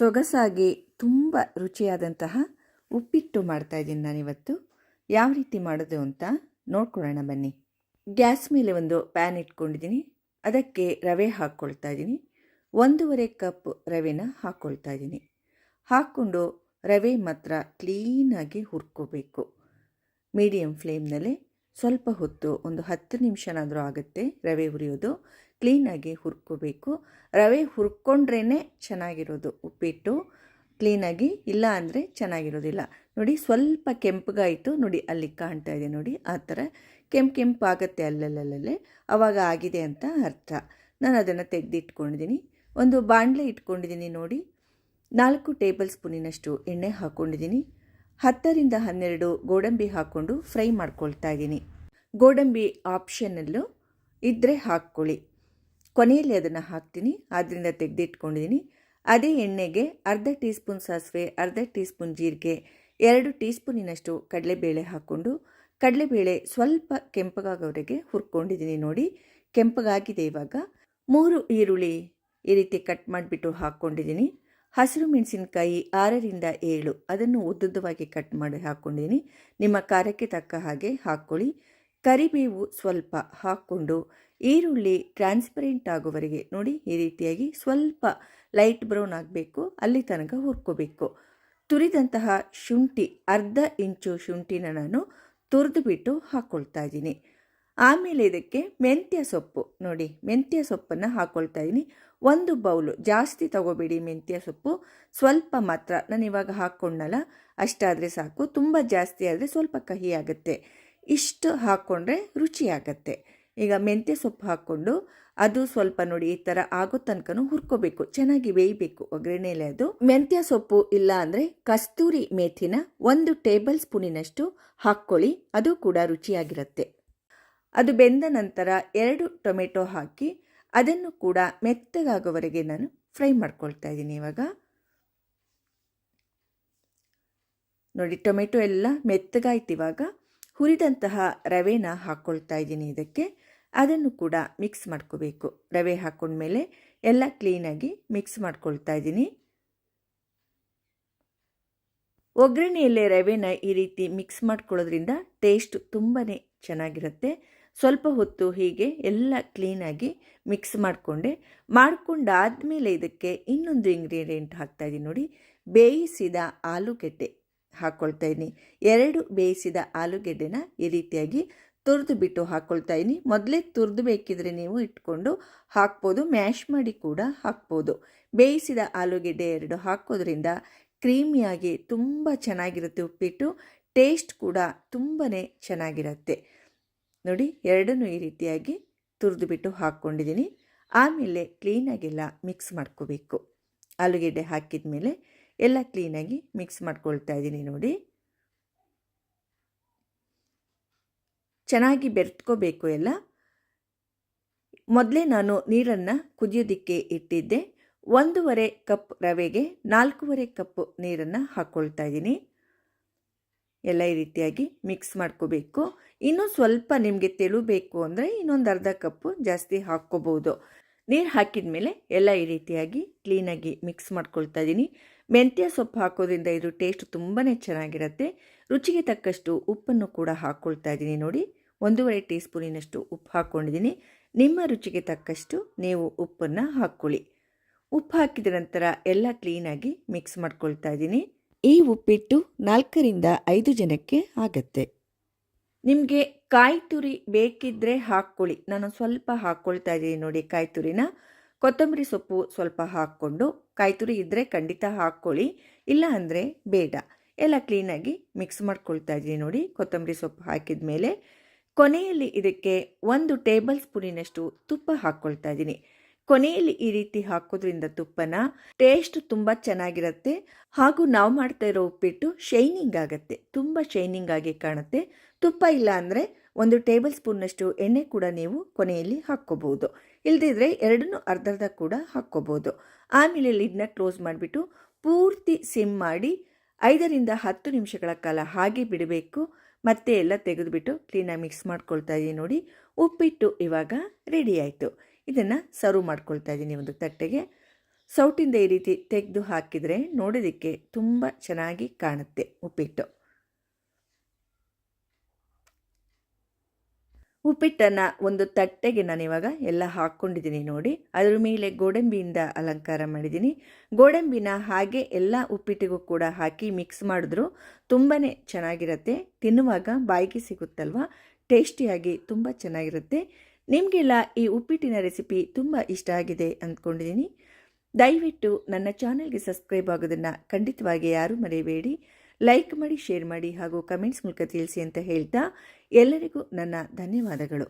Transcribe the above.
ಸೊಗಸಾಗಿ ತುಂಬ ರುಚಿಯಾದಂತಹ ಉಪ್ಪಿಟ್ಟು ಮಾಡ್ತಾ ಇದ್ದೀನಿ ನಾನಿವತ್ತು. ಯಾವ ರೀತಿ ಮಾಡೋದು ಅಂತ ನೋಡ್ಕೊಳ್ಳೋಣ ಬನ್ನಿ. ಗ್ಯಾಸ್ ಮೇಲೆ ಒಂದು ಪ್ಯಾನ್ ಇಟ್ಕೊಂಡಿದ್ದೀನಿ. ಅದಕ್ಕೆ ರವೆ ಹಾಕ್ಕೊಳ್ತಾ ಇದ್ದೀನಿ. ಒಂದೂವರೆ ಕಪ್ ರವೆನ ಹಾಕ್ಕೊಳ್ತಾ ಇದ್ದೀನಿ. ಹಾಕ್ಕೊಂಡು ರವೆ ಮಾತ್ರ ಕ್ಲೀನಾಗಿ ಹುರ್ಕೋಬೇಕು. ಮೀಡಿಯಮ್ ಫ್ಲೇಮ್ನಲ್ಲಿ. ಸ್ವಲ್ಪ ಹೊತ್ತು ಒಂದು ಹತ್ತು ನಿಮಿಷನಾದರೂ ಆಗುತ್ತೆ ರವೆ ಹುರಿಯೋದು. ಕ್ಲೀನಾಗಿ ಹುರ್ಕೋಬೇಕು. ರವೆ ಹುರ್ಕೊಂಡ್ರೇ ಚೆನ್ನಾಗಿರೋದು ಉಪ್ಪಿಟ್ಟು. ಕ್ಲೀನಾಗಿ ಇಲ್ಲ ಅಂದರೆ ಚೆನ್ನಾಗಿರೋದಿಲ್ಲ. ನೋಡಿ ಸ್ವಲ್ಪ ಕೆಂಪಗಾಯಿತು. ನೋಡಿ ಅಲ್ಲಿ ಕಾಣ್ತಾ ಇದೆ ನೋಡಿ ಆ ಥರ. ಕೆಂಪು ಕೆಂಪು ಆಗುತ್ತೆ ಅಲ್ಲಲ್ಲಲ್ಲೇ ಆವಾಗ ಆಗಿದೆ ಅಂತ ಅರ್ಥ. ನಾನು ಅದನ್ನು ತೆಗೆದಿಟ್ಕೊಂಡಿದ್ದೀನಿ. ಒಂದು ಬಾಣಲೆ ಇಟ್ಕೊಂಡಿದ್ದೀನಿ ನೋಡಿ. ನಾಲ್ಕು ಟೇಬಲ್ ಸ್ಪೂನಿನಷ್ಟು ಎಣ್ಣೆ ಹಾಕ್ಕೊಂಡಿದ್ದೀನಿ ಹತ್ತರಿಂದ ಹನ್ನೆರಡು ಗೋಡಂಬಿ ಹಾಕ್ಕೊಂಡು ಫ್ರೈ ಮಾಡ್ಕೊಳ್ತಾ ಇದ್ದೀನಿ. ಗೋಡಂಬಿ ಆಪ್ಷನಲ್ಲೂ ಇದ್ದರೆ ಹಾಕ್ಕೊಳ್ಳಿ. ಕೊನೆಯಲ್ಲಿ ಅದನ್ನು ಹಾಕ್ತೀನಿ. ಆದ್ದರಿಂದ ತೆಗೆದಿಟ್ಕೊಂಡಿದ್ದೀನಿ. ಅದೇ ಎಣ್ಣೆಗೆ ಅರ್ಧ ಟೀ ಸ್ಪೂನ್ ಸಾಸಿವೆ, ಅರ್ಧ ಟೀ ಸ್ಪೂನ್ ಜೀರಿಗೆ, ಎರಡು ಟೀ ಸ್ಪೂನಿನಷ್ಟು ಕಡಲೆಬೇಳೆ ಹಾಕ್ಕೊಂಡು, ಕಡಲೆಬೇಳೆ ಸ್ವಲ್ಪ ಕೆಂಪಗಾಗೋವರೆಗೆ ಹುರ್ಕೊಂಡಿದ್ದೀನಿ ನೋಡಿ. ಕೆಂಪಗಾಗಿದೆ ಇವಾಗ. ಮೂರು ಈರುಳ್ಳಿ ಈ ರೀತಿ ಕಟ್ ಮಾಡಿಬಿಟ್ಟು ಹಾಕ್ಕೊಂಡಿದ್ದೀನಿ. ಹಸಿರು ಮೆಣಸಿನಕಾಯಿ ಆರರಿಂದ ಏಳು. ಅದನ್ನು ಉದ್ದುದ್ದವಾಗಿ ಕಟ್ ಮಾಡಿ ಹಾಕ್ಕೊಂಡಿದ್ದೀನಿ ನಿಮ್ಮ ಖಾರಕ್ಕೆ ತಕ್ಕ ಹಾಗೆ ಹಾಕ್ಕೊಳ್ಳಿ. ಕರಿಬೇವು ಸ್ವಲ್ಪ ಹಾಕ್ಕೊಂಡು ಈರುಳ್ಳಿ ಟ್ರಾನ್ಸ್ಪರೆಂಟ್ ಆಗೋವರೆಗೆ ನೋಡಿ ಈ ರೀತಿಯಾಗಿ ಸ್ವಲ್ಪ ಲೈಟ್ ಬ್ರೌನ್ ಆಗಬೇಕು, ಅಲ್ಲಿ ತನಕ ಹುರ್ಕೋಬೇಕು. ತುರಿದಂತಹ ಶುಂಠಿ, ಅರ್ಧ ಇಂಚು ಶುಂಠಿನ ನಾನು ತುರಿದು ಬಿಟ್ಟು ಹಾಕ್ಕೊಳ್ತಾ ಇದ್ದೀನಿ. ಆಮೇಲೆ ಇದಕ್ಕೆ ಮೆಂತ್ಯ ಸೊಪ್ಪು ನೋಡಿ, ಮೆಂತ್ಯ ಸೊಪ್ಪನ್ನು ಹಾಕ್ಕೊಳ್ತಾ ಇದ್ದೀನಿ. ಒಂದು ಬೌಲು ಜಾಸ್ತಿ ತಗೋಬೇಡಿ ಮೆಂತ್ಯ ಸೊಪ್ಪು. ಸ್ವಲ್ಪ ಮಾತ್ರ. ನಾನು ಇವಾಗ ಹಾಕ್ಕೊಂಡಲ್ಲ ಅಷ್ಟಾದರೆ ಸಾಕು. ತುಂಬ ಜಾಸ್ತಿ ಆದರೆ ಸ್ವಲ್ಪ ಕಹಿ ಆಗುತ್ತೆ. ಇಷ್ಟು ಹಾಕ್ಕೊಂಡ್ರೆ ರುಚಿಯಾಗತ್ತೆ ಈಗ ಮೆಂತ್ಯ ಸೊಪ್ಪು ಹಾಕ್ಕೊಂಡು ಅದು ಸ್ವಲ್ಪ ನೋಡಿ ಈ ಥರ ಆಗೋ ತನಕನೂ ಹುರ್ಕೋಬೇಕು. ಚೆನ್ನಾಗಿ ಬೇಯಬೇಕು ಒಗ್ಗರಣೆಲೆ ಅದು. ಮೆಂತ್ಯ ಸೊಪ್ಪು ಇಲ್ಲ ಅಂದರೆ ಕಸ್ತೂರಿ ಮೇಥಿನ ಒಂದು ಟೇಬಲ್ ಸ್ಪೂನಿನಷ್ಟು ಹಾಕ್ಕೊಳ್ಳಿ. ಅದು ಕೂಡ ರುಚಿಯಾಗಿರುತ್ತೆ. ಅದು ಬೆಂದ ನಂತರ ಎರಡು ಟೊಮೆಟೊ ಹಾಕಿ ಅದನ್ನು ಕೂಡ ಮೆತ್ತಗಾಗೋವರೆಗೆ ನಾನು ಫ್ರೈ ಮಾಡ್ಕೊಳ್ತಾ ಇದ್ದೀನಿ ಇವಾಗ. ನೋಡಿ, ಟೊಮೆಟೊ ಎಲ್ಲ ಮೆತ್ತಗಾಯ್ತು ಇವಾಗ. ಹುರಿದಂತಹ ರವೆನ ಹಾಕ್ಕೊಳ್ತಾ ಇದ್ದೀನಿ ಇದಕ್ಕೆ. ಅದನ್ನು ಕೂಡ ಮಿಕ್ಸ್ ಮಾಡ್ಕೋಬೇಕು. ರವೆ ಹಾಕ್ಕೊಂಡ್ಮೇಲೆ ಎಲ್ಲ ಕ್ಲೀನಾಗಿ ಮಿಕ್ಸ್ ಮಾಡ್ಕೊಳ್ತಾ ಇದ್ದೀನಿ. ಒಗ್ಗರಣೆಯಲ್ಲೇ ರವೆನ ಈ ರೀತಿ ಮಿಕ್ಸ್ ಮಾಡ್ಕೊಳ್ಳೋದ್ರಿಂದ ಟೇಸ್ಟ್ ತುಂಬಾ ಚೆನ್ನಾಗಿರುತ್ತೆ. ಸ್ವಲ್ಪ ಹೊತ್ತು ಹೀಗೆ ಎಲ್ಲ ಕ್ಲೀನಾಗಿ ಮಿಕ್ಸ್ ಮಾಡಿಕೊಂಡೆ. ಮಾಡ್ಕೊಂಡಾದಮೇಲೆ ಇದಕ್ಕೆ ಇನ್ನೊಂದು ಇಂಗ್ರೀಡಿಯೆಂಟ್ ಹಾಕ್ತಾಯಿದ್ದೀನಿ ನೋಡಿ. ಬೇಯಿಸಿದ ಆಲೂಗೆಡ್ಡೆ ಹಾಕ್ಕೊಳ್ತಾ ಇದ್ದೀನಿ. ಎರಡು ಬೇಯಿಸಿದ ಆಲೂಗೆಡ್ಡೆನ ಈ ರೀತಿಯಾಗಿ ತುರಿದು ಬಿಟ್ಟು ಹಾಕ್ಕೊಳ್ತಾ ಇದ್ದೀನಿ. ಮೊದಲೇ ತುರಿದು ಬೇಕಿದ್ರೆ ನೀವು ಇಟ್ಕೊಂಡು ಹಾಕ್ಬೋದು. ಮ್ಯಾಶ್ ಮಾಡಿ ಕೂಡ ಹಾಕ್ಬೋದು. ಬೇಯಿಸಿದ ಆಲೂಗೆಡ್ಡೆ ಎರಡು ಹಾಕೋದ್ರಿಂದ ಕ್ರೀಮಿಯಾಗಿ ತುಂಬ ಚೆನ್ನಾಗಿರುತ್ತೆ ಉಪ್ಪಿಟ್ಟು. ಟೇಸ್ಟ್ ಕೂಡ ತುಂಬಾ ಚೆನ್ನಾಗಿರುತ್ತೆ. ನೋಡಿ ಎರಡನ್ನೂ ಈ ರೀತಿಯಾಗಿ ತುರಿದು ಬಿಟ್ಟು ಹಾಕ್ಕೊಂಡಿದ್ದೀನಿ. ಆಮೇಲೆ ಕ್ಲೀನಾಗೆಲ್ಲ ಮಿಕ್ಸ್ ಮಾಡ್ಕೋಬೇಕು. ಆಲೂಗೆಡ್ಡೆ ಹಾಕಿದ ಮೇಲೆ ಎಲ್ಲ ಕ್ಲೀನಾಗಿ ಮಿಕ್ಸ್ ಮಾಡ್ಕೊಳ್ತಾ ಇದ್ದೀನಿ ನೋಡಿ. ಚೆನ್ನಾಗಿ ಬೆರೆತ್ಕೋಬೇಕು ಎಲ್ಲ. ಮೊದಲೇ ನಾನು ನೀರನ್ನು ಕುದಿಯೋದಕ್ಕೆ ಇಟ್ಟಿದ್ದೆ. ಒಂದೂವರೆ ಕಪ್ ರವೆಗೆ ನಾಲ್ಕೂವರೆ ಕಪ್ ನೀರನ್ನು ಹಾಕ್ಕೊಳ್ತಾ ಇದ್ದೀನಿ. ಎಲ್ಲ ಈ ರೀತಿಯಾಗಿ ಮಿಕ್ಸ್ ಮಾಡ್ಕೋಬೇಕು. ಇನ್ನು ಸ್ವಲ್ಪ ನಿಮಗೆ ತೆಳು ಬೇಕು ಅಂದರೆ ಇನ್ನೊಂದು ಅರ್ಧ ಕಪ್ಪು ಜಾಸ್ತಿ ಹಾಕ್ಕೋಬೋದು ನೀರು ಹಾಕಿದ ಮೇಲೆ ಎಲ್ಲ ಈ ರೀತಿಯಾಗಿ ಕ್ಲೀನಾಗಿ ಮಿಕ್ಸ್ ಮಾಡ್ಕೊಳ್ತಾ ಇದ್ದೀನಿ ಮೆಂತ್ಯ ಸೊಪ್ಪು ಹಾಕೋದ್ರಿಂದ ಇದು ಟೇಸ್ಟ್ ತುಂಬಾ ಚೆನ್ನಾಗಿರುತ್ತೆ. ರುಚಿಗೆ ತಕ್ಕಷ್ಟು ಉಪ್ಪನ್ನು ಕೂಡ ಹಾಕ್ಕೊಳ್ತಾ ಇದ್ದೀನಿ ನೋಡಿ. ಒಂದೂವರೆ ಟೀ ಸ್ಪೂನಿನಷ್ಟು ಉಪ್ಪು ಹಾಕ್ಕೊಂಡಿದ್ದೀನಿ ನಿಮ್ಮ ರುಚಿಗೆ ತಕ್ಕಷ್ಟು ನೀವು ಉಪ್ಪನ್ನು ಹಾಕ್ಕೊಳ್ಳಿ. ಉಪ್ಪು ಹಾಕಿದ ನಂತರ ಎಲ್ಲ ಕ್ಲೀನಾಗಿ ಮಿಕ್ಸ್ ಮಾಡ್ಕೊಳ್ತಾ ಇದ್ದೀನಿ ಈ ಉಪ್ಪಿಟ್ಟು ನಾಲ್ಕರಿಂದ ಐದು ಜನಕ್ಕೆ ಆಗತ್ತೆ. ನಿಮಗೆ ಕಾಯಿ ತುರಿ ಬೇಕಿದ್ದರೆ ಹಾಕ್ಕೊಳ್ಳಿ. ನಾನು ಸ್ವಲ್ಪ ಹಾಕ್ಕೊಳ್ತಾ ಇದ್ದೀನಿ ನೋಡಿ ಕಾಯಿ ತುರಿನ. ಕೊತ್ತಂಬರಿ ಸೊಪ್ಪು ಸ್ವಲ್ಪ ಹಾಕ್ಕೊಂಡು ಕಾಯಿ ತುರಿ ಇದ್ದರೆ ಖಂಡಿತ ಹಾಕ್ಕೊಳ್ಳಿ. ಇಲ್ಲ ಅಂದರೆ ಬೇಡ. ಎಲ್ಲ ಕ್ಲೀನಾಗಿ ಮಿಕ್ಸ್ ಮಾಡ್ಕೊಳ್ತಾ ಇದ್ದೀನಿ ನೋಡಿ ಕೊತ್ತಂಬರಿ ಸೊಪ್ಪು ಹಾಕಿದ ಮೇಲೆ ಕೊನೆಯಲ್ಲಿ ಇದಕ್ಕೆ ಒಂದು ಟೇಬಲ್ ಸ್ಪೂನಿನಷ್ಟು ತುಪ್ಪ ಹಾಕ್ಕೊಳ್ತಾ ಇದ್ದೀನಿ. ಕೊನೆಯಲ್ಲಿ ಈ ರೀತಿ ಹಾಕೋದ್ರಿಂದ ತುಪ್ಪನ ಟೇಸ್ಟ್ ತುಂಬ ಚೆನ್ನಾಗಿರುತ್ತೆ. ಹಾಗೂ ನಾವು ಮಾಡ್ತಾ ಇರೋ ಉಪ್ಪಿಟ್ಟು ಶೈನಿಂಗ್ ಆಗುತ್ತೆ. ತುಂಬ ಶೈನಿಂಗ್ ಆಗಿ ಕಾಣುತ್ತೆ. ತುಪ್ಪ ಇಲ್ಲ ಅಂದರೆ ಒಂದು ಟೇಬಲ್ ಸ್ಪೂನ್ನಷ್ಟು ಎಣ್ಣೆ ಕೂಡ ನೀವು ಕೊನೆಯಲ್ಲಿ ಹಾಕ್ಕೋಬಹುದು ಇಲ್ದಿದ್ರೆ ಎರಡನ್ನೂ ಅರ್ಧರ್ಧ ಅರ್ಧ ಕೂಡ ಹಾಕ್ಕೋಬಹುದು ಆಮೇಲೆ ಲಿಡ್ನ ಕ್ಲೋಸ್ ಮಾಡಿಬಿಟ್ಟು ಪೂರ್ತಿ ಸಿಮ್ ಮಾಡಿ ಐದರಿಂದ ಹತ್ತು ನಿಮಿಷಗಳ ಕಾಲ ಹಾಗೆ ಬಿಡಬೇಕು. ಮತ್ತೆ ಎಲ್ಲ ತೆಗೆದುಬಿಟ್ಟು ಕ್ಲೀನಾಗಿ ಮಿಕ್ಸ್ ಮಾಡ್ಕೊಳ್ತಾ ಇದ್ದೀನಿ ನೋಡಿ. ಉಪ್ಪಿಟ್ಟು ಇವಾಗ ರೆಡಿ ಆಯಿತು. ಇದನ್ನು ಸರ್ವ್ ಮಾಡ್ಕೊಳ್ತಾ ಇದ್ದೀನಿ ಒಂದು ತಟ್ಟೆಗೆ. ಸೌಟಿಂದ ಈ ರೀತಿ ತೆಗೆದು ಹಾಕಿದರೆ ನೋಡೋದಕ್ಕೆ ತುಂಬ ಚೆನ್ನಾಗಿ ಕಾಣುತ್ತೆ ಉಪ್ಪಿಟ್ಟು. ಉಪ್ಪಿಟ್ಟನ್ನು ಒಂದು ತಟ್ಟೆಗೆ ನಾನು ಇವಾಗ ಎಲ್ಲ ಹಾಕ್ಕೊಂಡಿದ್ದೀನಿ ನೋಡಿ. ಅದರ ಮೇಲೆ ಗೋಡಂಬಿಯಿಂದ ಅಲಂಕಾರ ಮಾಡಿದ್ದೀನಿ. ಗೋಡಂಬಿನ ಹಾಗೆ ಎಲ್ಲ ಉಪ್ಪಿಟ್ಟಿಗೂ ಕೂಡ ಹಾಕಿ ಮಿಕ್ಸ್ ಮಾಡಿದ್ರು ತುಂಬಾ ಚೆನ್ನಾಗಿರುತ್ತೆ. ತಿನ್ನುವಾಗ ಬಾಯಿಗೆ ಸಿಗುತ್ತಲ್ವ? ಟೇಸ್ಟಿಯಾಗಿ ತುಂಬ ಚೆನ್ನಾಗಿರುತ್ತೆ. ನಿಮಗೆಲ್ಲ ಈ ಉಪ್ಪಿಟ್ಟಿನ ರೆಸಿಪಿ ತುಂಬ ಇಷ್ಟ ಆಗಿದೆ ಅಂದ್ಕೊಂಡಿದ್ದೀನಿ. ದಯವಿಟ್ಟು ನನ್ನ ಚಾನಲ್ಗೆ ಸಬ್ಸ್ಕ್ರೈಬ್ ಆಗೋದನ್ನು ಖಂಡಿತವಾಗಿ ಯಾರೂ ಮರೆಯಬೇಡಿ ಲೈಕ್ ಮಾಡಿ, ಶೇರ್ ಮಾಡಿ ಹಾಗೂ ಕಮೆಂಟ್ಸ್ ಮೂಲಕ ತಿಳಿಸಿ ಅಂತ ಹೇಳ್ತಾ ಎಲ್ಲರಿಗೂ ನನ್ನ ಧನ್ಯವಾದಗಳು.